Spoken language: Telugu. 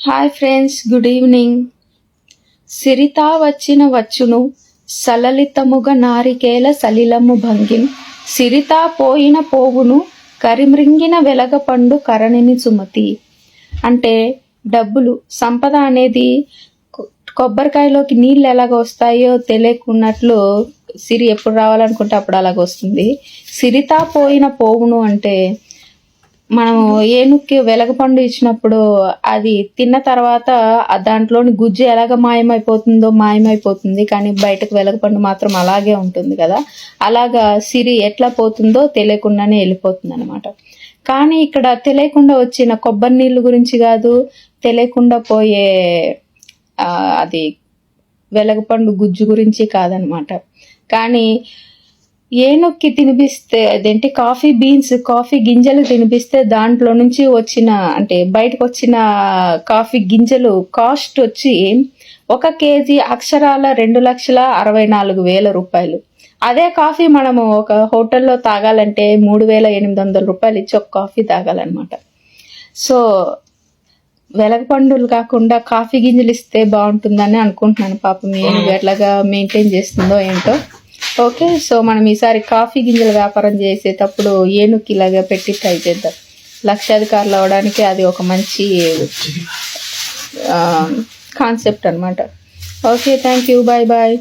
హాయ్ ఫ్రెండ్స్ గుడ్ ఈవినింగ్ సిరితా వచ్చిన వచ్చును సలలితముగ నారికేల సలిలము భంగిం. సిరితా పోయిన పోవును కరిమృంగిన వెలగపండు కరణిని సుమతి. అంటే డబ్బులు సంపద అనేది కొబ్బరికాయలోకి నీళ్ళు ఎలాగ వస్తాయో తెలియకున్నట్లు సిరి ఎప్పుడు రావాలనుకుంటే అప్పుడు అలాగ వస్తుంది. సిరితా పోయిన పోవును అంటే మనము ఏనుక్కి వెలగపండు ఇచ్చినప్పుడు అది తిన్న తర్వాత దాంట్లోని గుజ్జు ఎలాగ మాయమైపోతుందో మాయమైపోతుంది. కానీ బయటకు వెలగపండు మాత్రం అలాగే ఉంటుంది కదా. అలాగా సిరి ఎట్లా పోతుందో తెలియకుండానే వెళ్ళిపోతుంది అనమాట కానీ ఇక్కడ తెలియకుండా వచ్చిన కొబ్బరి నీళ్ళు గురించి కాదు తెలియకుండా పోయే అది వెలగపండు గుజ్జు గురించి కాదనమాట కానీ ఏనుక్కి తినిపిస్తే అదేంటి కాఫీ బీన్స్ కాఫీ గింజలు తినిపిస్తే దాంట్లో నుంచి వచ్చిన అంటే బయటకు వచ్చిన కాఫీ గింజలు కాస్ట్ వచ్చి ఒక కేజీ అక్షరాల రెండు లక్షల అరవై నాలుగు వేల రూపాయలు. అదే కాఫీ మనము ఒక హోటల్లో తాగాలంటే మూడు వేల ఎనిమిది వందల రూపాయలు ఇచ్చి ఒక కాఫీ తాగాలన్నమాట. సో వెలగపండులు కాకుండా కాఫీ గింజలు ఇస్తే బాగుంటుందని అనుకుంటున్నాను పాపం. ఏనుగు ఎట్లాగా మెయింటైన్ చేస్తుందో ఏంటో. ఓకే సో మనం ఈసారి కాఫీ గింజల వ్యాపారం చేసేటప్పుడు ఏనుక్కి ఇలాగా పెట్టి ట్రై చేద్దాం. లక్షాధికారులు అవడానికి అది ఒక మంచి కాన్సెప్ట్ అనమాట okay thank you bye bye